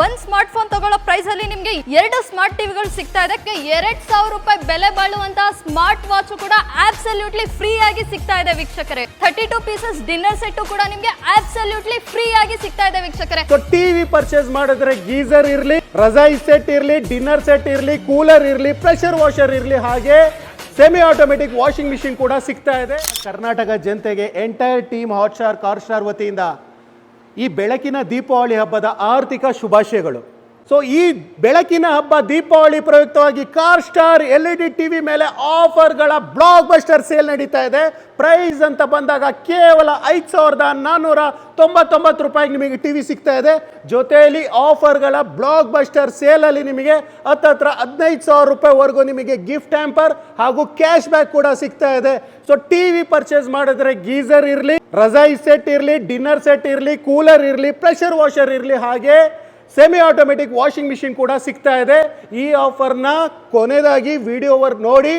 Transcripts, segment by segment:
ಒಂದ್ smart phone ತಗೊಳ್ಳೋ price ಅಲ್ಲಿ ನಿಮ್ಗೆ ಎರಡು ಸ್ಮಾರ್ಟ್ ಟಿವಿಗಳು ಸಿಗ್ತಾ ಇದೆ. ಎರಡ್ ಸಾವಿರ ರೂಪಾಯಿ ಬೆಲೆ ಬಾಳುವಂತಹ ಸ್ಮಾರ್ಟ್ ವಾಚ್ ಕೂಡ ಆಬ್ಸಲ್ಯೂಟ್ಲಿ ಫ್ರೀ ಆಗಿ ಸಿಗ್ತಾ ಇದೆ ವೀಕ್ಷಕರೇ. Thirty two pieces dinner set ಕೂಡ ನಿಮ್ಗೆ ಆಬ್ಸಲ್ಯೂಟ್ಲಿ ಫ್ರೀ ಆಗಿ ಸಿಗ್ತಾ ಇದೆ ವೀಕ್ಷಕರೇ. ಟಿವಿ ಪರ್ಚೇಸ್ ಮಾಡಿದ್ರೆ ಗೀಸರ್ ಇರ್ಲಿ, ರಜಾಯಿ ಸೆಟ್ ಇರ್ಲಿ ಡಿನ್ನರ್ ಸೆಟ್ ಇರ್ಲಿ ಕೂಲರ್ ಇರ್ಲಿ ಪ್ರೆಷರ್ ವಾಷರ್ ಇರ್ಲಿ, ಹಾಗೆ ಸೆಮಿ ಆಟೋಮೆಟಿಕ್ ವಾಷಿಂಗ್ ಮಿಷಿನ್ ಕೂಡ ಸಿಗ್ತಾ ಇದೆ. ಕರ್ನಾಟಕ ಜನತೆಗೆ entire team Hot Star Car Star ವತಿಯಿಂದ ಈ ಬೆಳಕಿನ ದೀಪಾವಳಿ ಹಬ್ಬದ ಆರ್ಥಿಕ ಶುಭಾಶಯಗಳು. ಸೊ ಈ ಬೆಳಕಿನ ಹಬ್ಬ Deepavali ಪ್ರಯುಕ್ತವಾಗಿ Car Star L E D T V ಮೇಲೆ ಆಫರ್ಗಳ ಬ್ಲಾಕ್ ಬಸ್ಟರ್ ಸೇಲ್ ನಡೀತಾ ಇದೆ. ಪ್ರೈಸ್ ಅಂತ ಬಂದಾಗ ಕೇವಲ ಐದು ಸಾವಿರದ ನಾನ್ನೂರ ತೊಂಬತ್ತೊಂಬತ್ತು ರೂಪಾಯಿಗೆ ನಿಮಗೆ ಟಿ ವಿ ಸಿಗ್ತಾ ಇದೆ. ಜೊತೆಯಲ್ಲಿ ಆಫರ್ಗಳ ಬ್ಲಾಕ್ ಬಸ್ಟರ್ ಸೇಲಲ್ಲಿ ನಿಮಗೆ ಹತ್ತತ್ರ ಹದಿನೈದು ಸಾವಿರ ರೂಪಾಯಿವರೆಗೂ ನಿಮಗೆ ಗಿಫ್ಟ್ ಹ್ಯಾಂಪರ್ ಹಾಗೂ ಕ್ಯಾಶ್ ಬ್ಯಾಕ್ ಕೂಡ ಸಿಗ್ತಾ ಇದೆ. ಸೊ ಟಿ ವಿ ಪರ್ಚೇಸ್ ಮಾಡಿದ್ರೆ ಗೀಸರ್ ಇರಲಿ, ರಜಾಯಿ ಸೆಟ್ ಇರಲಿ ಡಿನ್ನರ್ ಸೆಟ್ ಇರಲಿ ಕೂಲರ್ ಇರಲಿ ಪ್ರೆಷರ್ ವಾಷರ್ ಇರಲಿ ಹಾಗೆ ಸೆಮಿ ಆಟೋಮೆಟಿಕ್ ವಾಷಿಂಗ್ ಮಿಷಿನ್ ಕೂಡ ಸಿಗ್ತಾ ಇದೆ. ಈ ಆಫರ್ನ ಕೊನೆಯದಾಗಿ ವಿಡಿಯೋವರ್ ನೋಡಿ.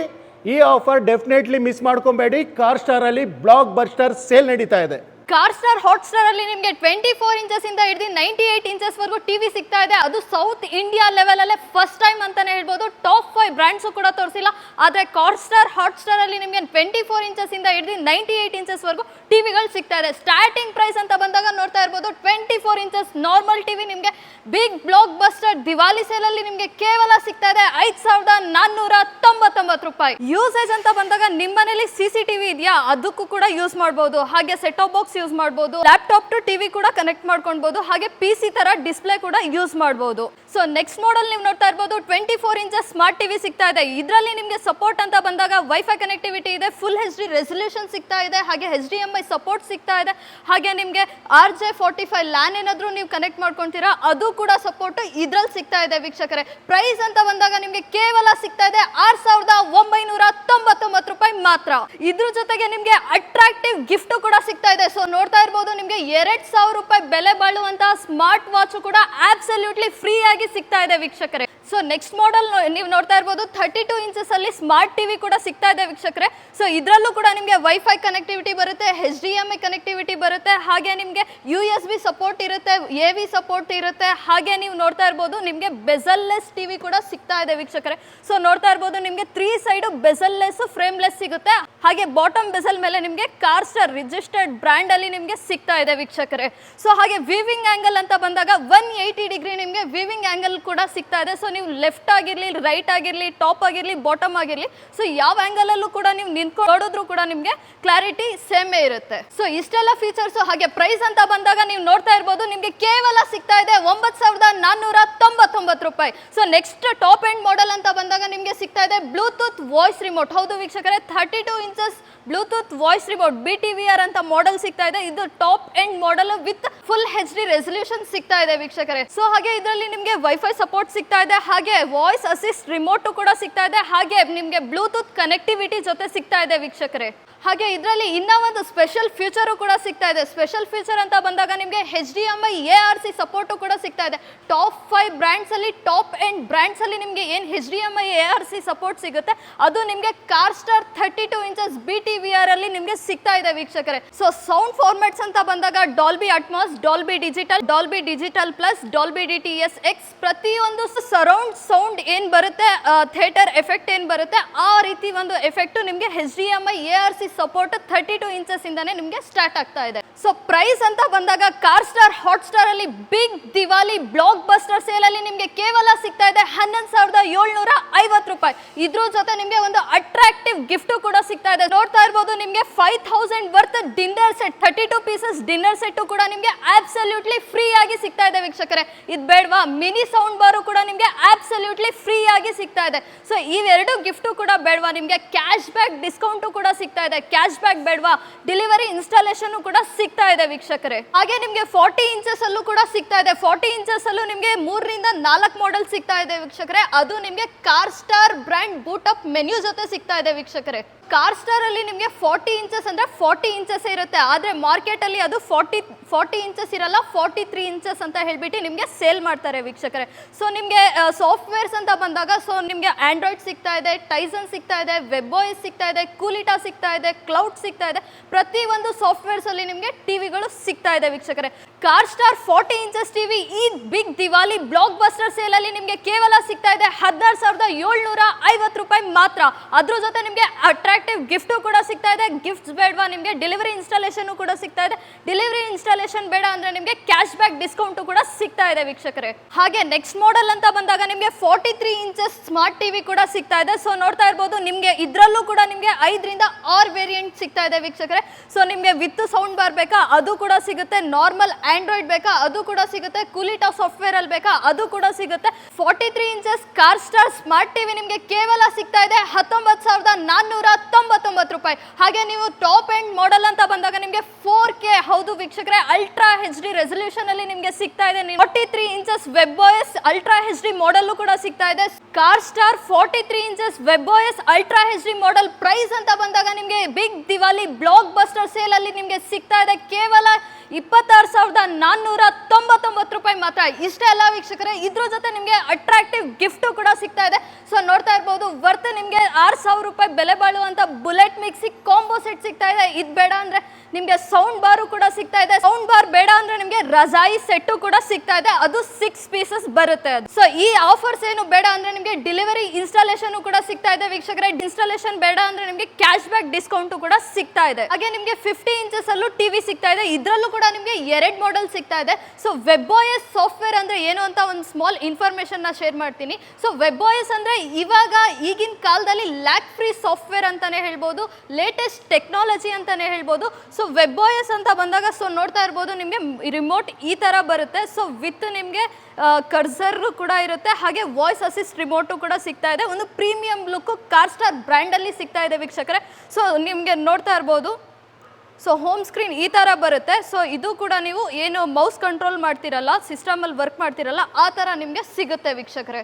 ಈ ಆಫರ್ ಡೆಫಿನೆಟ್ಲಿ ಮಿಸ್ ಮಾಡ್ಕೊಬೇಡಿ. ಕಾರ್ ಸ್ಟಾರಲ್ಲಿ ಬ್ಲಾಕ್ ಬಸ್ಟರ್ ಸೇಲ್ ನಡೀತಾ ಇದೆ. ಸ್ಟಾರ್ ಹಾಟ್ ಸ್ಟಾರ್ ಅಲ್ಲಿ ನಿಮಗೆ ಟ್ವೆಂಟಿ ಫೋರ್ ಇಂಚಸ್ ಇಂದ ಹಿಡಿದು ನೈಂಟಿ ಏಟ್ ಇಂಚಸ್ ವರೆಗೂ ಟಿವಿ ಸಿಗ್ತಾ ಇದೆ. ಅದು ಸೌತ್ ಇಂಡಿಯಾ ಲೆವೆಲ್ ಅಲ್ಲೇ ಫಸ್ಟ್ ಟೈಮ್ ಅಂತಾನೆ ಹೇಳ್ಬೋದು. ಟಾಪ್ ಫೈವ್ ಬ್ರ್ಯಾಂಡ್ಸ್ ಕೂಡ ತೋರಿಸಿಲ್ಲ. ಆದರೆ ಕಾರ್ ಸ್ಟಾರ್ ಹಾಟ್ ಸ್ಟಾರ್ ಅಲ್ಲಿ ನಿಮಗೆ ಟ್ವೆಂಟಿ ಫೋರ್ ಇಂಚಸ್ ಇಂದ ಹಿಡಿದು ನೈಂಟಿ ಏಟ್ ಇಂಚಸ್ ವರೆಗೂ ಟಿವಿಗಳು ಸಿಗ್ತಾ ಇದೆ. ಸ್ಟಾರ್ಟಿಂಗ್ ಪ್ರೈಸ್ ಅಂತ ಬಂದಾಗ ನೋಡ್ತಾ ಇರ್ಬೋದು. Twenty four inches normal TV ನಿಮಗೆ big blockbuster Diwali sale ಅಲ್ಲಿ ನಿಮಗೆ ಕೇವಲ ಸಿಗ್ತಾ ಇದೆ ಐದ್ ಸಾವಿರದ ನಾನ್ನೂರ ತೊಂಬತ್ತೊಂಬತ್ತು ರೂಪಾಯಿ. ಯೂಸೇಜ್ ಅಂತ ಬಂದಾಗ ನಿಮ್ಮನೇಲಿ ಸಿ ಸಿ ಟಿವಿ ಇದೆಯಾ? ಅದಕ್ಕೂ ಕೂಡ ಯೂಸ್ ಮಾಡಬಹುದು ಹಾಗೆ ಸೆಟ್ ಬಾಕ್ಸ್ ಯೂಸ್ ಮಾಡಬಹುದು ಲ್ಯಾಪ್ಟಾಪ್ ಟು ಟಿವಿ ಕೂಡ ಕನೆಕ್ಟ್ ಮಾಡ್ಕೊಳ್ಬಹುದು ಹಾಗೆ ಪಿ ಸಿ ತರ ಡಿಸ್ಪ್ಲೇ ಕೂಡ ಯೂಸ್ ಮಾಡಬಹುದು ಸೊ ನೆಕ್ಸ್ಟ್ ಮಾಡಲ್ ನೀವು ನೋಡ್ತಾ ಇರ್ಬೋದು twenty four inches smart TV ಸಿಗ್ತಾ ಇದೆ. ಇದರಲ್ಲಿ ನಿಮಗೆ ಸಪೋರ್ಟ್ ಅಂತ ಬಂದಾಗ ವೈಫೈ ಕನೆಕ್ಟಿವಿಟಿ ಇದೆ ಫುಲ್ ಹೆಚ್ ಡಿ ರೆಸಲ್ಯೂಷನ್ ಸಿಗ್ತಾ ಇದೆ, ಹಾಗೆ H D M I support ಸಿಗ್ತಾ ಇದೆ. ಹಾಗೆ ನಿಮಗೆ R J forty five LAN ಏನಾದರೂ ನೀವು ಕನೆಕ್ಟ್ ಮಾಡ್ಕೊಂತೀರಾ ಅದು ಕೂಡ ಸಪೋರ್ಟ್ ಇದ್ರಲ್ಲಿ ಸಿಗ್ತಾ ಇದೆ ವೀಕ್ಷಕರೇ. ಪ್ರೈಸ್ ಅಂತ ಬಂದಾಗ ನಿಮಗೆ ಕೇವಲ ಸಿಗ್ತಾ ಇದೆ ಆರ್ ಸಾವಿರದ ಒಂಬೈನೂರ ತೊಂಬತ್ತೊಂಬತ್ತು ರೂಪಾಯಿ. ಮಾತ್ರ. ಇದ್ರ ಜೊತೆಗೆ ನಿಮಗೆ ಅಟ್ರಾಕ್ಟಿವ್ ಗಿಫ್ಟ್ ಕೂಡ ಸಿಗ್ತಾ ಇದೆ. ಸೊ ನೋಡ್ತಾ ಇರ್ಬೋದು, ನಿಮಗೆ ಎರಡ್ ಸಾವಿರ ರೂಪಾಯಿ ಬೆಲೆ ಬಾಳುವಂತಹ ಸ್ಮಾರ್ಟ್ ವಾಚ್ ಕೂಡ ಆಬ್ಸಲ್ಯೂಟ್ಲಿ ಫ್ರೀ ಆಗಿ ಸಿಗ್ತಾ ಇದೆ ವೀಕ್ಷಕರೇ. ಸೊ ನೆಕ್ಸ್ಟ್ ಮಾಡೆಲ್ ನೀವು ನೋಡ್ತಾ ಇರ್ಬೋದು ಥರ್ಟಿ ಟು ಇಂಚಸ್ ಅಲ್ಲಿ ಸ್ಮಾರ್ಟ್ ಟಿವಿ ಕೂಡ ಸಿಗ್ತಾ ಇದೆ ವೀಕ್ಷಕರೇ. ಸೊ ಇದರಲ್ಲೂ ಕೂಡ ನಿಮಗೆ ವೈಫೈ ಕನೆಕ್ಟಿವಿಟಿ ಬರುತ್ತೆ H D M I connectivity ಬರುತ್ತೆ, ಹಾಗೆ ನಿಮಗೆ ಯು ಎಸ್ ಬಿ ಸಪೋರ್ಟ್ ಇರುತ್ತೆ ಎ ವಿ ಸಪೋರ್ಟ್ ಇರುತ್ತೆ, ಹಾಗೆ ನೀವು ನೋಡ್ತಾ ಇರ್ಬೋದು, ನಿಮಗೆ ಬೆಸಲ್ಲೆಸ್ ಟಿವಿ ಕೂಡ ಸಿಗ್ತಾ ಇದೆ ವೀಕ್ಷಕರೇ. ಸೊ ನೋಡ್ತಾ ಇರ್ಬೋದು, ನಿಮಗೆ ತ್ರೀ ಸೈಡು ಬೆಸಲ್ಲೆಸ್ ಫ್ರೇಮ್ಲೆಸ್ ಸಿಗುತ್ತೆ. ಹಾಗೆ ಬಾಟಮ್ ಬೆಸಲ್ ಮೇಲೆ ನಿಮಗೆ ಕಾರ್ ಸ್ಟಾರ್ ರಿಜಿಸ್ಟರ್ಡ್ ಬ್ರ್ಯಾಂಡ್ ಅಲ್ಲಿ ನಿಮಗೆ ಸಿಗ್ತಾ ಇದೆ ವೀಕ್ಷಕರೇ. ಸೊ ಹಾಗೆ ವಿವಿಂಗ್ ಆ್ಯಂಗಲ್ ಅಂತ ಬಂದಾಗ ಒನ್ ಏಯ್ಟಿ ಡಿಗ್ರಿ ನಿಮಗೆ ವಿವಿಂಗ್ ಆ್ಯಂಗಲ್ ಕೂಡ ಸಿಗ್ತಾ ಇದೆ. ಸೊ ನೀವು ಲೆಫ್ಟ್ ಆಗಿರಲಿ ರೈಟ್ ಆಗಿರಲಿ ಟಾಪ್ ಆಗಿರಲಿ ಬಾಟಮ್ ಆಗಿರಲಿ ಸೊ ಯಾವ ಆ್ಯಂಗಲಲ್ಲೂ ಕೂಡ ನೀವು ನಿಂತ್ಕೊಂಡು ನೋಡಿದ್ರು ಕೂಡ ನಿಮಗೆ ಕ್ಲಾರಿಟಿ ಸೇಮೇ ಇರುತ್ತೆ. ಸೊ ಇಷ್ಟೆಲ್ಲ ಫೀಚರ್ಸ್ ಹಾಗೆ ಪ್ರೈಸ್ ಅಂತ ಬಂದಾಗ ನೀವು ನೋಡ್ತಾ ಇರ್ಬೋದು, ನಿಮಗೆ ಕೇವಲ ಸಿಗ್ತಾ ಇದೆ ಒಂಬತ್ತು ಸಾವಿರದ ನಾನ್ನೂರ ತೊಂಬತ್ತೊಂಬತ್ತು ರೂಪಾಯಿ. So next top end model ಅಂತ ಬಂದಾಗ ನಿಮಗೆ ಸಿಗ್ತಾ ಇದೆ ಬ್ಲೂಟೂತ್ ವಾಯ್ಸ್ ರಿಮೋಟ್ ಹೌದು ವೀಕ್ಷಕರೇ thirty two inches Bluetooth voice remote B T V R ಅಂತ ಮಾಡೆಲ್ ಸಿಗ್ತಾ ಇದೆ. ಇದು top end model with full H D resolution ಸಿಗ್ತಾ ಇದೆ ವೀಕ್ಷಕರೇ. ಸೊ ಹಾಗೆ ಇದರಲ್ಲಿ ನಿಮಗೆ ವೈಫೈ ಸಪೋರ್ಟ್ ಸಿಗ್ತಾ ಇದೆ, ಹಾಗೆ ವಾಯ್ಸ್ ಅಸಿಸ್ಟ್ ರಿಮೋಟ್ ಕೂಡ ಸಿಗ್ತಾ ಇದೆ, ಹಾಗೆ ನಿಮಗೆ ಬ್ಲೂಟೂತ್ ಕನೆಕ್ಟಿವಿಟಿ ಜೊತೆ ಸಿಗ್ತಾ ಇದೆ ವೀಕ್ಷಕರೇ. ಹಾಗೆ ಇದರಲ್ಲಿ ಇನ್ನ ಒಂದು ಸ್ಪೆಷಲ್ ಫ್ಯೂಚರು ಕೂಡ ಸಿಗ್ತಾ ಇದೆ. ಸ್ಪೆಷಲ್ ಫ್ಯೂಚರ್ ಅಂತ ಬಂದಾಗ ನಿಮಗೆ H D M I A R C support ಕೂಡ ಸಿಗ್ತಾ ಇದೆ. ಟಾಪ್ ಫೈವ್ ಬ್ರ್ಯಾಂಡ್ಸಲ್ಲಿ ಟಾಪ್ ಎಂಡ್ ಬ್ರ್ಯಾಂಡ್ಸಲ್ಲಿ ನಿಮಗೆ ಏನು H D M I A R C support ಸಿಗುತ್ತೆ, ಅದು ನಿಮಗೆ Car Star thirty two inches B T V R ಅಲ್ಲಿ ನಿಮಗೆ ಸಿಗ್ತಾ ಇದೆ ವೀಕ್ಷಕರೇ. ಸೊ ಸೌಂಡ್ ಫಾರ್ಮ್ಯಾಟ್ಸ್ ಅಂತ ಬಂದಾಗ Dolby Atmos Dolby digital Dolby digital plus Dolby D T S X ಪ್ರತಿಯೊಂದು ಸರೌಂಡ್ ಸೌಂಡ್ ಏನು ಬರುತ್ತೆ ಥಿಯೇಟರ್ ಎಫೆಕ್ಟ್ ಏನು ಬರುತ್ತೆ, ಆ ರೀತಿ ಒಂದು ಎಫೆಕ್ಟು ನಿಮಗೆ H D M I A R C support thirty two inches ಇಂದಾನೆ ನಿಮಗೆ ಸ್ಟಾರ್ಟ್ ಆಗ್ತಾ ಇದೆ. ಸೊ ಪ್ರೈಸ್ ಅಂತ ಬಂದಾಗ ಕಾರ್ ಸ್ಟಾರ್ ಹಾಟ್ ಸ್ಟಾರ್ ಅಲ್ಲಿ big Diwali blockbuster sale ಅಲ್ಲಿ ನಿಮಗೆ ಕೇವಲ ಸಿಗ್ತಾ ಇದೆ ಹನ್ನೊಂದು ಸಾವಿರದ ಏಳ್ನೂರ ಐವತ್ತು ರೂಪಾಯಿ. ಇದ್ರ ಜೊತೆ ನಿಮಗೆ ಒಂದು ಅಟ್ರಾಕ್ಟಿವ್ ಗಿಫ್ಟ್ ಕೂಡ ಸಿಗ್ತಾ ಇದೆ. ನೋಡ್ತಾ ಇರ್ಬೋದು, ನಿಮಗೆ five thousand worth dinner set thirty two pieces dinner set ಕೂಡ ನಿಮಗೆ ಆಬ್ಸಲ್ಯೂಟ್ಲಿ ಫ್ರೀ ಆಗಿ ಸಿಗ್ತಾ ಇದೆ ವೀಕ್ಷಕರೇ. ಇದು ಬೇಡವಾ? ಮಿನಿ ಸೌಂಡ್ ಬಾರು ಕೂಡ ನಿಮಗೆ ಆಬ್ಸಲ್ಯೂಟ್ಲಿ ಫ್ರೀ ಆಗಿ ಸಿಗ್ತಾ ಇದೆ. ಸೊ ಇವೆರಡು ಗಿಫ್ಟು ಕೂಡ ಬೇಡವಾ? ನಿಮಗೆ ಕ್ಯಾಶ್ ಬ್ಯಾಕ್ ಡಿಸ್ಕೌಂಟು ಕೂಡ ಸಿಗ್ತಾ ಇದೆ. ಕ್ಯಾಶ್ ಬ್ಯಾಕ್ ಬೇಡವಾ? ಡೆಲಿವರಿ ಇನ್ಸ್ಟಾಲೇಷನ್ ಕೂಡ ಸಿಗ್ತಾ ಇದೆ ವೀಕ್ಷಕರೇ. ಹಾಗೆ ನಿಮಗೆ ಫಾರ್ಟಿ ಇಂಚಸ್ ಅಲ್ಲೂ ಕೂಡ ಸಿಗ್ತಾ ಇದೆ. ಫಾರ್ಟಿ ಇಂಚಸ್ ಅಲ್ಲೂ ನಿಮಗೆ ಮೂರರಿಂದ ನಾಲ್ಕು ಮಾಡೆಲ್ ಸಿಗ್ತಾ ಇದೆ ವೀಕ್ಷಕರೇ. ಅದು ನಿಮಗೆ Car Star brand boot up menu ಜೊತೆ ಸಿಗ್ತಾ ಇದೆ ವೀಕ್ಷಕರೇ ಕಾರ್ ಸ್ಟಾರ್ ಅಲ್ಲಿ ನಿಮಗೆ ಫಾರ್ಟಿ ಇಂಚಸ್ ಅಂದ್ರೆ ಫಾರ್ಟಿ ಇಂಚಸ್ ಇರುತ್ತೆ. ಆದ್ರೆ ಮಾರ್ಕೆಟ್ ಅಲ್ಲಿ ಅದು ಫಾರ್ಟಿ ಫಾರ್ಟಿ ಇಂಚಸ್ ಇರಲ್ಲ ಫಾರ್ಟಿ ತ್ರೀ ಇಂಚಸ್ ಅಂತ ಹೇಳ್ಬಿಟ್ಟು ನಿಮಗೆ ಸೇಲ್ ಮಾಡ್ತಾರೆ ವೀಕ್ಷಕರೇ. ಸೊ ನಿಮಗೆ ಸಾಫ್ಟ್ವೇರ್ಸ್ ಅಂತ ಬಂದಾಗ ಸೊ ನಿಮಗೆ ಆಂಡ್ರಾಯ್ಡ್ ಸಿಗ್ತಾ ಇದೆ ಟೈಸನ್ ಸಿಗ್ತಾ ಇದೆ ವೆಬ್ ಓಎಸ್ ಸಿಗ್ತಾ ಇದೆ ಕೂಲಿಟಾ ಸಿಗ್ತಾ ಇದೆ ಕ್ಲೌಡ್ ಸಿಗ್ತಾ ಇದೆ. ಪ್ರತಿ ಒಂದು ಸಾಫ್ಟ್ವೇರ್ಸ್ ಅಲ್ಲಿ ನಿಮಗೆ ಟಿವಿಗಳು ಸಿಗ್ತಾ ಇದೆ ವೀಕ್ಷಕರೇ. Car Star forty inches TV ಈ big Diwali blockbuster sale ಅಲ್ಲಿ ನಿಮಗೆ ಕೇವಲ ಸಿಗ್ತಾ ಇದೆ ಹದಿನಾರು ಸಾವಿರದ ಏಳ್ನೂರ ಐವತ್ತು ರೂಪಾಯಿ ಮಾತ್ರ. ಅದ್ರ ಜೊತೆ ನಿಮಗೆ ಅಟ್ರಾಕ್ಟಿವ್ ಗಿಫ್ಟು ಕೂಡ ಸಿಗ್ತಾ ಇದೆ. ಗಿಫ್ಟ್ಸ್ ಬೇಡವಾ ನಿಮಗೆ? ಡೆಲಿವರಿ ಇನ್ಸ್ಟಾಲೇಷನು ಕೂಡ ಸಿಗ್ತಾ ಇದೆ. ಡೆಲಿವರಿ ಇನ್ಸ್ಟಾಲೇಷನ್ ಬೇಡ ಅಂದರೆ ನಿಮಗೆ ಕ್ಯಾಶ್ ಬ್ಯಾಕ್ ಡಿಸ್ಕೌಂಟು ಕೂಡ ಸಿಗ್ತಾ ಇದೆ ವೀಕ್ಷಕರೇ. ಹಾಗೆ ನೆಕ್ಸ್ಟ್ ಮಾಡೆಲ್ ಅಂತ ಬಂದಾಗ ನಿಮಗೆ forty three inches smart TV ಕೂಡ ಸಿಗ್ತಾ ಇದೆ. ಸೊ ನೋಡ್ತಾ ಇರ್ಬೋದು, ನಿಮಗೆ ಇದರಲ್ಲೂ ಕೂಡ ನಿಮಗೆ ಐದರಿಂದ ಆರು ವೇರಿಯಂಟ್ ಸಿಗ್ತಾ ಇದೆ ವೀಕ್ಷಕರೇ. ಸೊ ನಿಮಗೆ ವಿತ್ ಸೌಂಡ್ ಬಾರ್ ಬೇಕಾ? ಅದು ಕೂಡ ಸಿಗುತ್ತೆ. ನಾರ್ಮಲ್ ಆಂಡ್ರಾಯ್ಡ್ ಬೇಕಾ? ಅದು ಕೂಡ ಸಿಗುತ್ತೆ. ಕುಲಿಟಾ ಸಾಫ್ಟ್ವೇರ್ ಅಲ್ಲಿ ಬೇಕಾ? ಅದು ಕೂಡ ಸಿಗುತ್ತೆ. Forty three inches Car Star smart TV ನಿಮಗೆ ಕೇವಲ ಸಿಗ್ತಾ ಇದೆ. ಹತ್ತೊಂಬತ್ತು ಸಾವಿರದ ನಾನ್ನೂರ ತೊಂಬತ್ತೊಂಬತ್ತು ರೂಪಾಯಿ. ಹಾಗೆ ನೀವು ಟಾಪ್ ಎಂಡ್ ಮಾಡೆಲ್ ಅಂತ ಬಂದಾಗ ನಿಮಗೆ ಫೋರ್ ಕೆ ಹೌದು ವೀಕ್ಷಕರೇ ಅಲ್ಟ್ರಾ ಹೆಚ್ ಡಿ ರೆಸಲ್ಯೂಷನ್ ಅಲ್ಲಿ ನಿಮಗೆ ಸಿಗ್ತಾ ಇದೆ. Forty three inches web OS ultra H D model ಕೂಡ ಸಿಗ್ತಾ ಇದೆ. Car Star forty three inches web OS ultra H D model price ಅಂತ ಬಂದಾಗ ನಿಮಗೆ big Diwali blockbuster sale ಅಲ್ಲಿ ನಿಮಗೆ ಸಿಗ್ತಾ ಇದೆ. ಕೇವಲ ಇಪ್ಪತ್ತಾರು ಸಾವಿರದ ನಾನ್ನೂರ ತೊಂಬತ್ತೊಂಬತ್ತು ರೂಪಾಯಿ ಮಾತ್ರ. ಇಷ್ಟೇ ಅಲ್ಲ ವೀಕ್ಷಕರೇ, ಇದ್ರ ಜೊತೆ ನಿಮಗೆ ಅಟ್ರಾಕ್ಟಿವ್ ಗಿಫ್ಟು ಕೂಡ ಸಿಗ್ತಾ ಇದೆ. ಸೊ ನೋಡ್ತಾ ಇರ್ಬೋದು ವರ್ತ್ ನಿಮಗೆ ಆರು ಸಾವಿರ ರೂಪಾಯಿ ಬೆಲೆ ಬಾಳುವಂಥ ಬುಲೆಟ್ ಮಿಕ್ಸಿ ಕಾಂಬೋ ಸೆಟ್ ಸಿಗ್ತಾ ಇದೆ. ಇದು ಬೇಡ ಅಂದ್ರೆ ನಿಮಗೆ ಸೌಂಡ್ ಬಾರು ಕೂಡ ಸಿಗ್ತಾ ಇದೆ. ಸೌಂಡ್ ಬಾರ್ ಬೇಡ ಅಂದ್ರೆ ನಿಮಗೆ ರಜಾಯಿ ಸೆಟ್ಟು ಕೂಡ ಸಿಗ್ತಾ ಇದೆ. ಅದು ಸಿಕ್ಸ್ ಪೀಸಸ್ ಬರುತ್ತೆ ಅದು. ಸೊ ಈ ಆಫರ್ಸ್ ಏನು ಬೇಡ ಅಂದ್ರೆ ನಿಮಗೆ ಡೆಲಿವರಿ ಇನ್ಸ್ಟಾಲೇಷನ್ ಕೂಡ ಸಿಗ್ತಾ ಇದೆ ವೀಕ್ಷಕರೇ. ಇನ್ಸ್ಟಾಲೇಷನ್ ಬೇಡ ಅಂದ್ರೆ ನಿಮಗೆ ಕ್ಯಾಶ್ ಬ್ಯಾಕ್ ಡಿಸ್ಕೌಂಟು ಕೂಡ ಸಿಗ್ತಾ ಇದೆ. ಹಾಗೆ ನಿಮಗೆ ಫಿಫ್ಟಿ ಇಂಚಸ್ ಅಲ್ಲೂ ಟಿವಿ ಸಿಗ್ತಾ ಇದೆ. ಇದರಲ್ಲೂ ಕೂಡ ನಿಮಗೆ ಎರಡು ಮಾಡೆಲ್ ಸಿಗ್ತಾ ಇದೆ. ಸೊ ವೆಬ್ ಓಎಸ್ ಸಾಫ್ಟ್ವೇರ್ ಅಂದರೆ ಏನು ಅಂತ ಒಂದು ಸ್ಮಾಲ್ ಇನ್ಫಾರ್ಮೇಷನ್ನ ಶೇರ್ ಮಾಡ್ತೀನಿ. ಸೊ ವೆಬ್ ಅಂದರೆ ಅಂದ್ರೆ ಇವಾಗ ಈಗಿನ ಕಾಲದಲ್ಲಿ ಲ್ಯಾಕ್ ಫ್ರೀ ಸಾಫ್ಟ್ವೇರ್ ಅಂತಲೇ ಹೇಳ್ಬೋದು ಲೇಟೆಸ್ಟ್ ಟೆಕ್ನಾಲಜಿ ಅಂತಲೇ ಹೇಳ್ಬೋದು. ಸೊ ವೆಬ್ ಓಎಸ್ ಅಂತ ಬಂದಾಗ ಸೊ ನೋಡ್ತಾ ಇರ್ಬೋದು, ನಿಮಗೆ ರಿಮೋಟ್ ಈ ಥರ ಬರುತ್ತೆ. ಸೊ ವಿತ್ ನಿಮಗೆ ಕರ್ಸರ್ ಕೂಡ ಇರುತ್ತೆ. ಹಾಗೆ ವಾಯ್ಸ್ ಅಸಿಸ್ಟ್ ರಿಮೋಟು ಕೂಡ ಸಿಗ್ತಾ ಇದೆ. ಒಂದು ಪ್ರೀಮಿಯಂ ಲುಕ್ಕು ಕಾರ್ ಸ್ಟಾರ್ ಬ್ರ್ಯಾಂಡಲ್ಲಿ ಸಿಗ್ತಾ ಇದೆ ವೀಕ್ಷಕರೇ. ಸೊ ನಿಮಗೆ ನೋಡ್ತಾ ಇರ್ಬೋದು. ಸೊ ಹೋಮ್ ಸ್ಕ್ರೀನ್ ಈ ಥರ ಬರುತ್ತೆ. ಸೊ ಇದು ಕೂಡ ನೀವು ಏನು ಮೌಸ್ ಕಂಟ್ರೋಲ್ ಮಾಡ್ತಿರಲ್ಲ ಸಿಸ್ಟಮಲ್ಲಿ ವರ್ಕ್ ಮಾಡ್ತಿರಲ್ಲ, ಆ ಥರ ನಿಮಗೆ ಸಿಗುತ್ತೆ ವೀಕ್ಷಕರೇ.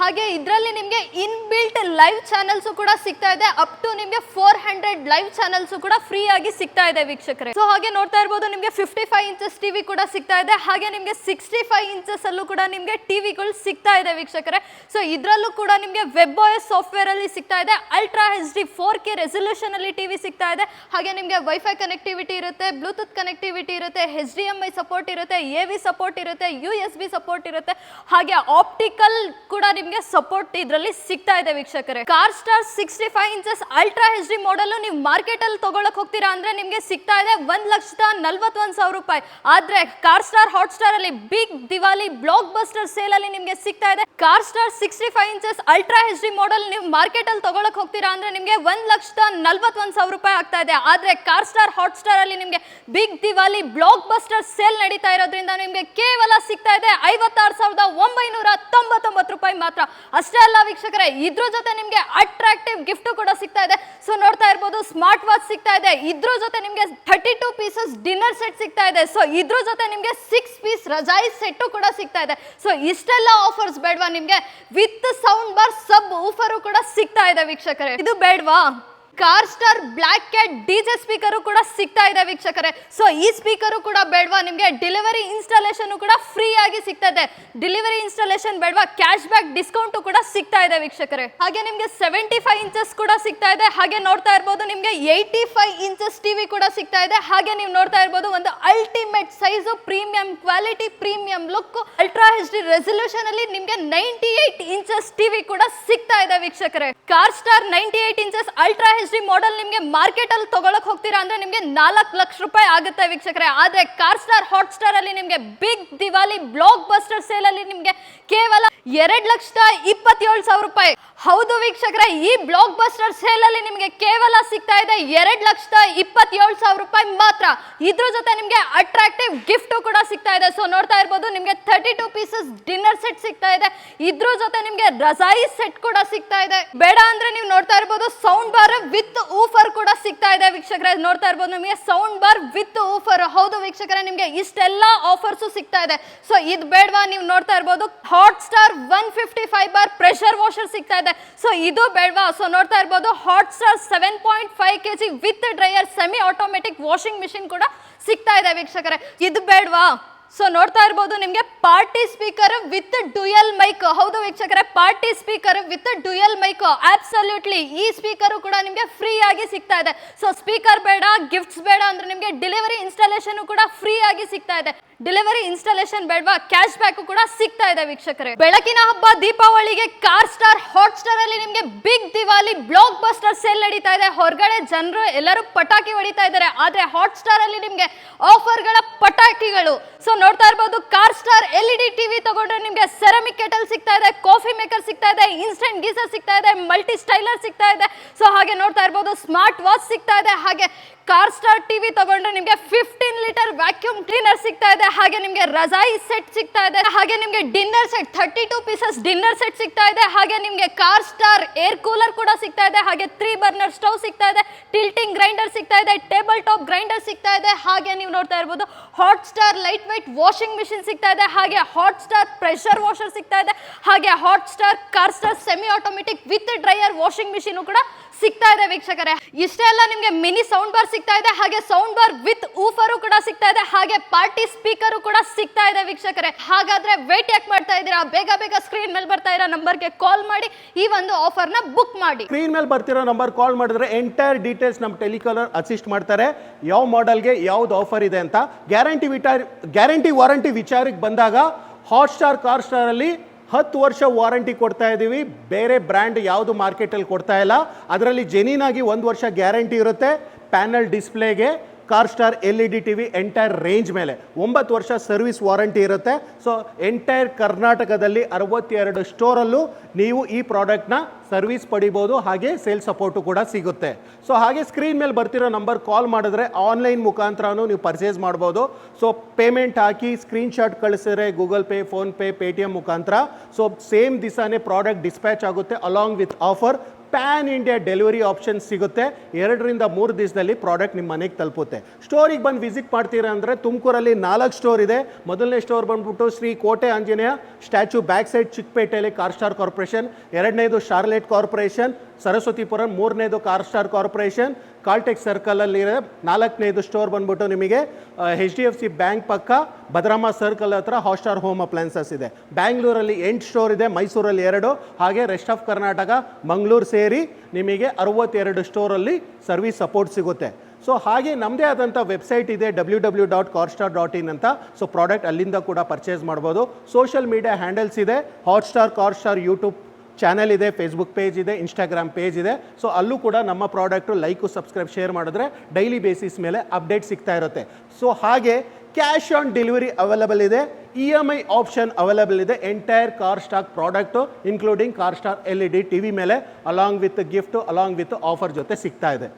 ಹಾಗೆ ಇದರಲ್ಲಿ ನಿಮಗೆ ಇನ್ಬಿಲ್ಟ್ ಲೈವ್ ಚಾನಲ್ಸು ಕೂಡ ಸಿಗ್ತಾ ಇದೆ. ಅಪ್ ಟು ನಿಮಗೆ ಫೋರ್ ಹಂಡ್ರೆಡ್ ಲೈವ್ ಚಾನಲ್ಸು ಕೂಡ ಫ್ರೀ ಆಗಿ ಸಿಗ್ತಾ ಇದೆ ವೀಕ್ಷಕರೇ. ಸೊ ಹಾಗೆ ನೋಡ್ತಾ ಇರ್ಬೋದು, ನಿಮಗೆ ಫಿಫ್ಟಿ ಫೈವ್ ಇಂಚಸ್ ಟಿವಿ ಕೂಡ ಸಿಗ್ತಾ ಇದೆ. ಹಾಗೆ ನಿಮಗೆ ಸಿಕ್ಸ್ಟಿ ಫೈವ್ ಇಂಚಸ್ ಅಲ್ಲೂ ಕೂಡ ನಿಮಗೆ ಟಿವಿಗಳು ಸಿಗ್ತಾ ಇದೆ ವೀಕ್ಷಕರೇ. ಸೊ ಇದರಲ್ಲೂ ಕೂಡ ನಿಮಗೆ ವೆಬ್ ಓಎಸ್ ಸಾಫ್ಟ್ವೇರ್ ಅಲ್ಲಿ ಸಿಗ್ತಾ ಇದೆ. Ultra H D four K resolution ಅಲ್ಲಿ ಟಿವಿ ಸಿಗ್ತಾ ಇದೆ. ಹಾಗೆ ನಿಮಗೆ ವೈಫೈ ಕನೆಕ್ಟಿವಿಟಿ ಇರುತ್ತೆ ಬ್ಲೂಟೂತ್ ಕನೆಕ್ಟಿವಿಟಿ ಇರುತ್ತೆ H D M I support ಇರುತ್ತೆ ಎ ವಿ ಸಪೋರ್ಟ್ ಇರುತ್ತೆ ಯು ಎಸ್ ಬಿ ಸಪೋರ್ಟ್ ಇರುತ್ತೆ. ಹಾಗೆ ಆಪ್ಟಿಕಲ್ ಕೂಡ ಸಪೋರ್ಟ್ ಇದರಲ್ಲಿ ಸಿಗ್ತಾ ಇದೆ ವೀಕ್ಷಕರೇ. Car Star sixty five inches ultra H D model ನೀವು ಮಾರ್ಕೆಟ್ ಅಲ್ಲಿ ತಗೊಳಕ್ ಹೋಗ್ತೀರಾ ಅಂದ್ರೆ ನಿಮಗೆ ಸಿಗ್ತಾ ಇದೆ ಒಂದ್ ಲಕ್ಷದ ನಲ್ವತ್ತೊಂದ್ ಸಾವಿರ ರೂಪಾಯಿ. ಆದ್ರೆ ಕಾರ್ ಸ್ಟಾರ್ ಹಾಟ್ ಸ್ಟಾರ್ ಅಲ್ಲಿ big Diwali blockbuster sale ಅಲ್ಲಿ ನಿಮಗೆ ಸಿಗ್ತಾ ಇದೆ. Car Star sixty five inches ultra H D model ನೀವು ಮಾರ್ಕೆಟ್ ಅಲ್ಲಿ ತಗೊಳಕ್ ಹೋಗ್ತೀರಾ ಅಂದ್ರೆ ನಿಮಗೆ ಒಂದ್ ಲಕ್ಷದ ನಲ್ವತ್ತೊಂದ್ ಸಾವಿರ ರೂಪಾಯಿ ಆಗ್ತಾ ಇದೆ. ಆದ್ರೆ ಕಾರ್ ಸ್ಟಾರ್ ಹಾಟ್ ಸ್ಟಾರ್ ಅಲ್ಲಿ ನಿಮಗೆ big Diwali blockbuster sale ನಡೀತಾ ಇರೋದ್ರಿಂದ ನಿಮಗೆ ಕೇವಲ ಸಿಗ್ತಾ ಇದೆ ಐವತ್ತಾರು ಸಾವಿರದ ಒಂಬೈನೂರ ತೊಂಬತ್ತೊಂಬತ್ತು ರೂಪಾಯಿ ಮಾತ್ರ. ಅಷ್ಟೇ ಅಲ್ಲ ವೀಕ್ಷಕರೇ, ಇದ್ರ ಜೊತೆ ನಿಮಗೆ ಅಟ್ರಾಕ್ಟಿವ್ ಗಿಫ್ಟ್ ಕೂಡ ಸಿಗ್ತಾ ಇದೆ. ಸೊ ನೋಡ್ತಾ ಇರ್ಬೋದು ಸ್ಮಾರ್ಟ್ ವಾಚ್ ಸಿಗ್ತಾ ಇದೆ. ಇದ್ರ ಜೊತೆ ನಿಮಗೆ thirty two pieces dinner set ಸಿಗ್ತಾ ಇದೆ. ಸೊ ಇದ್ರ ಜೊತೆ ನಿಮಗೆ ಸಿಕ್ಸ್ ಪೀಸ್ ರಜಾಯಿ ಸೆಟ್ ಕೂಡ ಸಿಗ್ತಾ ಇದೆ. ಸೊ ಇಷ್ಟೆಲ್ಲ ಆಫರ್ಸ್ ಬೇಡವಾ ನಿಮಗೆ? With sound bar subwoofer ಕೂಡ ಸಿಗ್ತಾ ಇದೆ ವೀಕ್ಷಕರೇ. ಇದು ಬೇಡವಾ? Car star black cat DJ speaker ಕೂಡ ಸಿಗ್ತಾ ಇದೆ ವೀಕ್ಷಕರೇ. ಸೊ ಈ ಸ್ಪೀಕರು ಕೂಡ ಬೇಡವಾ? ನಿಮಗೆ ಡೆಲಿವರಿ ಇನ್ಸ್ಟಾಲೇಷನ್ ಕೂಡ ಫ್ರೀ ಆಗಿ ಸಿಗ್ತಾ ಇದೆ. ಡೆಲಿವರಿ ಇನ್ಸ್ಟಾಲೇಷನ್ ಬೇಡವಾ? ಕ್ಯಾಶ್ ಬ್ಯಾಕ್ ಡಿಸ್ಕೌಂಟ್ ಕೂಡ ಸಿಗ್ತಾ ಇದೆ ವೀಕ್ಷಕರೇ. ಹಾಗೆ ನಿಮಗೆ ಸೆವೆಂಟಿ ಫೈವ್ ಇಂಚಸ್ ಕೂಡ ಸಿಗ್ತಾ ಇದೆ. ಹಾಗೆ ನೋಡ್ತಾ ಇರ್ಬೋದು ನಿಮಗೆ ಏಯ್ಟಿ ಫೈವ್ ಇಂಚಸ್ ಟಿವಿ ಕೂಡ ಸಿಗ್ತಾ ಇದೆ. ಹಾಗೆ ನೀವು ನೋಡ್ತಾ ಇರ್ಬೋದು ಒಂದು ultimate size premium quality premium look ultra H D resolution ಅಲ್ಲಿ ನಿಮಗೆ ನೈಂಟಿ ಏಟ್ ಇಂಚಸ್ ಟಿವಿ ಕೂಡ ಸಿಗ್ತಾ ಇದೆ ವೀಕ್ಷಕರೇ. Car Star ninety eight inches ultra H D model ನಿಮಗೆ ಮಾರ್ಕೆಟ್ ಅಲ್ಲಿ ತಗೊಳಕ್ ಹೋಗ್ತೀರಾ ಅಂದ್ರೆ ನಿಮಗೆ ನಾಲ್ಕು ಲಕ್ಷ ರೂಪಾಯಿ ಆಗುತ್ತೆ ವೀಕ್ಷಕರೇ. ಆದ್ರೆ ಕಾರ್ ಸ್ಟಾರ್ ಹಾಟ್ ಸ್ಟಾರ್ ಅಲ್ಲಿ ನಿಮಗೆ big Diwali blockbuster sale ಅಲ್ಲಿ ನಿಮಗೆ ಕೇವಲ ಎರಡ್ ಲಕ್ಷದ ಇಪ್ಪತ್ತೇಳು ಸಾವಿರ ರೂಪಾಯಿ. ಹೌದು ವೀಕ್ಷಕರೇ, ಈ ಬ್ಲಾಕ್ ಬಸ್ಟರ್ ಸೇಲ್ ಅಲ್ಲಿ ನಿಮಗೆ ಕೇವಲ ಸಿಗ್ತಾ ಇದೆ ಎರಡ್ ಲಕ್ಷದ ಇಪ್ಪತ್ತೇಳು ಸಾವಿರ ರೂಪಾಯಿ ಮಾತ್ರ. ಇದ್ರ ಜೊತೆ ನಿಮಗೆ ಅಟ್ರಾಕ್ಟಿವ್ ಗಿಫ್ಟ್ ಕೂಡ ಸಿಗ್ತಾ ಇದೆ. ಸೊ ನೋಡ್ತಾ ಇರ್ಬೋದು, ನಿಮಗೆ thirty two pieces dinner set ಸಿಗ್ತಾ ಇದೆ. ಇದ್ರ ಜೊತೆ ನಿಮ್ಗೆ ರಜಾಯಿ ಸೆಟ್ ಕೂಡ ಸಿಗ್ತಾ ಇದೆ. ಬೇಡ ಅಂದ್ರೆ ನೀವು ನೋಡ್ತಾ ಇರ್ಬೋದು ಸೌಂಡ್ ಬಾರ್ ವಿತ್ ಊಫರ್ ಕೂಡ ಸಿಗ್ತಾ ಇದೆ ವೀಕ್ಷಕರೇ. ನೋಡ್ತಾ ಇರ್ಬೋದು ನಿಮಗೆ ಸೌಂಡ್ ಬಾರ್ ವಿತ್ ಊಫರ್ ಹೌದು ವೀಕ್ಷಕರೇ, ನಿಮ್ಗೆ ಇಷ್ಟೆಲ್ಲ ಆಫರ್ಸ್ ಸಿಗ್ತಾ ಇದೆ. ಸೊ ಇದು ಬೇಡವಾ ನೀವು ನೋಡ್ತಾ ಇರ್ಬೋದು Hot Star one fifty five bar pressure washer ಸಿಗ್ತಾ ಇದೆ. ಸೊ ಇದು ಬೇಡವಾ? ಸೊ ನೋಡ್ತಾ ಇರ್ಬೋದು Hot Star seven point five K G with dryer semi automatic washing machine ಕೂಡ ಸಿಗ್ತಾ ಇದೆ ವೀಕ್ಷಕರೇ. ಇದು ಬೇಡವಾ? ಸೊ ನೋಡ್ತಾ ಇರ್ಬೋದು, ನಿಮಗೆ party speaker with dual mic ಹೌದು ವೀಕ್ಷಕರೇ party speaker with dual mic absolutely ಈ ಸ್ಪೀಕರ್ ಕೂಡ ನಿಮಗೆ ಫ್ರೀ ಆಗಿ ಸಿಗ್ತಾ ಇದೆ. ಸೊ ಸ್ಪೀಕರ್ ಬೇಡ ಗಿಫ್ಟ್ಸ್ ಬೇಡ ಅಂದ್ರೆ ನಿಮಗೆ ಡೆಲಿವರಿ ಇನ್ಸ್ಟಾಲೇಷನ್ ಕೂಡ ಫ್ರೀ ಆಗಿ ಸಿಗ್ತಾ ಇದೆ. ಡೆಲಿವರಿ ಇನ್ಸ್ಟಾಲೇಷನ್ ಬೇಡವಾ ಕ್ಯಾಶ್ ಬ್ಯಾಕ್ ಕೂಡ ಸಿಗ್ತಾ ಇದೆ ವೀಕ್ಷಕರೇ. ಬೆಳಕಿನ ಹಬ್ಬ, ದೀಪಾವಳಿಗೆ ಕಾರ್ ಸ್ಟಾರ್ ಹಾಟ್ ಸ್ಟಾರ್ ಅಲ್ಲಿ ನಿಮ್ಗೆ big Diwali blockbuster sale ನಡೀತಾ ಇದೆ. ಹೊರಗಡೆ ಜನರು ಎಲ್ಲರೂ ಪಟಾಕಿ ಹೊಡಿತಾ ಇದ್ದಾರೆ. ಆದ್ರೆ ಹಾಟ್ ಸ್ಟಾರ್ ಅಲ್ಲಿ ನಿಮ್ಗೆ ಆಫರ್ಗಳ ಪಟಾಕಿಗಳು. ಸೊ ನೋಡ್ತಾ ಇರ್ಬೋದು Car Star L D TV ತಗೊಂಡ್ರೆ ನಿಮ್ಗೆ ಸೆರಮಿಕ್ ಕೆಟಲ್ ಸಿಗ್ತಾ ಇದೆ ಕಾಫಿ ಮೇಕರ್ ಸಿಗ್ತಾ ಇದೆ ಇನ್ಸ್ಟೆಂಟ್ ಗೀಸರ್ ಸಿಗ್ತಾ ಇದೆ ಮಲ್ಟಿ ಸ್ಟೈಲರ್ ಸಿಗ್ತಾ ಇದೆ. ಸೊ ಹಾಗೆ ನೋಡ್ತಾ ಇರ್ಬೋದು ಸ್ಮಾರ್ಟ್ ವಾಚ್ ಸಿಗ್ತಾ ಇದೆ. ಹಾಗೆ ಕಾರ್ ಸ್ಟಾರ್ ಟಿವಿ ತಗೊಂಡ್ರೆ ನಿಮ್ಗೆ ಫಿಫ್ಟೀನ್ ಲೀಟರ್ ವ್ಯಾಕ್ಯೂಮ್ ಕ್ಲೀನರ್ ಸಿಗ್ತಾ ಇದೆ, ಹಾಗೆ ನಿಮ್ಗೆ ರಜಾಯಿ ಸೆಟ್ ಸಿಗ್ತಾ ಇದೆ, ಹಾಗೆ ನಿಮ್ಗೆ dinner set thirty two pieces dinner set ಸಿಗ್ತಾ ಇದೆ, ಹಾಗೆ ನಿಮ್ಗೆ ಕಾರ್ ಸ್ಟಾರ್ ಏರ್ ಕೂಲರ್ ಕೂಡ ಸಿಗ್ತಾ ಇದೆ, ಹಾಗೆ ತ್ರೀ ಬರ್ನರ್ ಸ್ಟವ್ ಸಿಗ್ತಾ ಇದೆ ಟಿಲ್ಟಿಂಗ್ ಗ್ರೈಂಡರ್ ಸಿಗ್ತಾ ಇದೆ ಟೇಬಲ್ ಟಾಪ್ ಗ್ರೈಂಡರ್ ಸಿಗ್ತಾ ಇದೆ, ಹಾಗೆ ನೀವು ನೋಡ್ತಾ ಇರ್ಬೋದು Hot Star light white washing machine ಸಿಗ್ತಾ ಇದೆ, ಹಾಗೆ ಹಾಟ್ ಸ್ಟಾರ್ ಪ್ರೆಷರ್ ವಾಷರ್ ಸಿಗ್ತಾ ಇದೆ, ಹಾಗೆ Hot Star Car Star semi automatic with dryer washing machine ಕೂಡ ಸಿಗ್ತಾ ಇದೆ ವೀಕ್ಷಕರೇ. ಇಷ್ಟೆಲ್ಲ ನಿಮಗೆ ಮಿನಿ ಸೌಂಡ್ ಬಾರ್ ಸಿಗ್ತಾ ಇದೆ. ಹಾಗೆ ಸೌಂಡ್ ಬಾರ್ ವಿತ್ ಊಫರು ಕೂಡ ಸಿಗ್ತಾ ಇದೆ. ಹಾಗೆ ಪಾರ್ಟಿ ಸ್ಪೀಕರ್ ಕೂಡ ಸಿಗ್ತಾ ಇದೆ ವೀಕ್ಷಕರೇ. ಹಾಗಾದ್ರೆ ವೇಟ್ ಯಾಕೆ ಮಾಡ್ತಾ ಇದ್ದೀರಾ? ಬೇಗ ಬೇಗ ಸ್ಕ್ರೀನ್ ಮೇಲೆ ಬರ್ತಾ ಇರೋ ನಂಬರ್ಗೆ ಕಾಲ್ ಮಾಡಿ. ಈ ಒಂದು ಆಫರ್ನ ಬುಕ್ ಮಾಡಿ. ಸ್ಕ್ರೀನ್ ಮೇಲೆ ಬರ್ತಿರೋ ನಂಬರ್ ಕಾಲ್ ಮಾಡಿದ್ರೆ ಎಂಟೈರ್ ಡೀಟೇಲ್ಸ್ ನಮ್ಮ ಟೆಲಿಕಾಲರ್ ಅಸಿಸ್ಟ್ ಮಾಡ್ತಾರೆ. ಯಾವ ಮಾಡೆಲ್ಗೆ ಯಾವ್ದು ಆಫರ್ ಇದೆ ಅಂತ. ಗ್ಯಾರಂಟಿ ವಿಟಾರ್ ಗ್ಯಾರಂಟಿ ವಾರಂಟಿ ವಿಚಾರಕ್ಕೆ ಬಂದಾಗ ಹಾಟ್ ಸ್ಟಾರ್ ಕಾರ್ ಸ್ಟಾರಲ್ಲಿ ಹತ್ತು ವರ್ಷ ವಾರಂಟಿ ಕೊಡ್ತಾ ಇದ್ದೀವಿ ಬೇರೆ ಬ್ರ್ಯಾಂಡ್ ಯಾವುದು ಮಾರ್ಕೆಟಲ್ಲಿ ಕೊಡ್ತಾ ಇಲ್ಲ. ಅದರಲ್ಲಿ ಜೆನೀನಾಗಿ ಒಂದು ವರ್ಷ ಗ್ಯಾರಂಟಿ ಇರುತ್ತೆ. Panel ಡಿಸ್ಪ್ಲೇಗೆ Car Star L E D T V entire range ಮೇಲೆ. ಒಂಬತ್ತು ವರ್ಷ ಸರ್ವಿಸ್ ವಾರಂಟಿ ಇರುತ್ತೆ. ಸೊ ಎಂಟೈರ್ ಕರ್ನಾಟಕದಲ್ಲಿ ಅರವತ್ತೆರಡು ಸ್ಟೋರಲ್ಲೂ ನೀವು ಈ ಪ್ರಾಡಕ್ಟ್ನ ಸರ್ವಿಸ್ ಪಡಿಬೋದು. ಹಾಗೆ ಸೇಲ್ ಸಪೋರ್ಟು ಕೂಡ ಸಿಗುತ್ತೆ. ಸೊ ಹಾಗೆ ಸ್ಕ್ರೀನ್ ಮೇಲೆ ಬರ್ತಿರೋ ನಂಬರ್ ಕಾಲ್ ಮಾಡಿದ್ರೆ ಆನ್ಲೈನ್ ಮುಖಾಂತರನೂ ನೀವು ಪರ್ಚೇಸ್ ಮಾಡ್ಬೋದು. ಸೊ ಪೇಮೆಂಟ್ ಹಾಕಿ ಸ್ಕ್ರೀನ್ಶಾಟ್ ಕಳಿಸಿದ್ರೆ ಗೂಗಲ್ ಪೇ ಫೋನ್ಪೇ ಪೇಟಿಎಮ್ ಮುಖಾಂತರ. ಸೊ ಸೇಮ್ ದಿವಸನೇ ಪ್ರಾಡಕ್ಟ್ ಡಿಸ್ಪ್ಯಾಚ್ ಆಗುತ್ತೆ along with offer pan India delivery option ಸಿಗುತ್ತೆ. ಎರಡರಿಂದ ಮೂರು ದಿವಸದಲ್ಲಿ ಪ್ರಾಡಕ್ಟ್ ನಿಮ್ಮ ಮನೆಗೆ ತಲುಪುತ್ತೆ. ಸ್ಟೋರಿಗೆ ಬಂದು ವಿಸಿಟ್ ಮಾಡ್ತೀರಾ ಅಂದರೆ ತುಮಕೂರಲ್ಲಿ ನಾಲ್ಕು ಸ್ಟೋರ್ ಇದೆ. ಮೊದಲನೇ ಸ್ಟೋರ್ ಬಂದ್ಬಿಟ್ಟು Shri Kote Anjaneya statue back side ಚಿಕ್ಕಪೇಟೆಯಲ್ಲಿ car star corporation ಎರಡನೇದು ಶಾರ್ಲೆಟ್ ಕಾರ್ಪೊರೇಷನ್ ಸರಸ್ವತಿಪುರಂ ಮೂರನೇದು ಕಾರ್ ಸ್ಟಾರ್ ಕಾರ್ಪೊರೇಷನ್ ಕಾಲ್ಟೆಕ್ ಸರ್ಕಲಲ್ಲಿರೋ ನಾಲ್ಕನೇದು ಸ್ಟೋರ್ ಬಂದ್ಬಿಟ್ಟು ನಿಮಗೆ H D F C bank ಪಕ್ಕ ಭದ್ರಾಮ ಸರ್ಕಲ್ ಹತ್ರ ಹಾಟ್ಸ್ಟಾರ್ ಹೋಮ್ ಅಪ್ಲಯನ್ಸಸ್ ಇದೆ. ಬ್ಯಾಂಗ್ಳೂರಲ್ಲಿ ಎಂಟು ಸ್ಟೋರ್ ಇದೆ ಮೈಸೂರಲ್ಲಿ ಎರಡು, ಹಾಗೆ ರೆಸ್ಟ್ ಆಫ್ ಕರ್ನಾಟಕ ಮಂಗಳೂರು ಸೇರಿ ನಿಮಗೆ ಅರವತ್ತೆರಡು ಸ್ಟೋರಲ್ಲಿ ಸರ್ವಿಸ್ ಸಪೋರ್ಟ್ ಸಿಗುತ್ತೆ. ಸೊ ಹಾಗೆ ನಮ್ಮದೇ ಆದಂಥ ವೆಬ್ಸೈಟ್ ಇದೆ W W dot Carstar dot in ಅಂತ. ಸೊ ಪ್ರಾಡಕ್ಟ್ ಅಲ್ಲಿಂದ ಕೂಡ ಪರ್ಚೇಸ್ ಮಾಡ್ಬೋದು. ಸೋಷಿಯಲ್ ಮೀಡಿಯಾ ಹ್ಯಾಂಡಲ್ಸ್ ಇದೆ ಹಾಟ್ಸ್ಟಾರ್ ಕಾರ್ಸ್ಟಾರ್ ಯೂಟ್ಯೂಬ್ ಚಾನಲ್ ಇದೆ ಫೇಸ್ಬುಕ್ ಪೇಜ್ ಇದೆ ಇನ್ಸ್ಟಾಗ್ರಾಮ್ ಪೇಜ್ ಇದೆ. ಸೊ ಅಲ್ಲೂ ಕೂಡ ನಮ್ಮ ಪ್ರಾಡಕ್ಟು ಲೈಕು ಸಬ್ಸ್ಕ್ರೈಬ್ ಶೇರ್ ಮಾಡಿದ್ರೆ ಡೈಲಿ ಬೇಸಿಸ್ ಮೇಲೆ ಅಪ್ಡೇಟ್ ಸಿಗ್ತಾ ಇರುತ್ತೆ. ಸೊ ಹಾಗೆ ಕ್ಯಾಶ್ ಆನ್ ಡೆಲಿವರಿ ಅವೈಲಬಲ್ ಇದೆ. E M I option available ಇದೆ. Entire car stock product including car star L E D T V ಮೇಲೆ along with gift along with offer ಜೊತೆ ಸಿಗ್ತಾ ಇದೆ.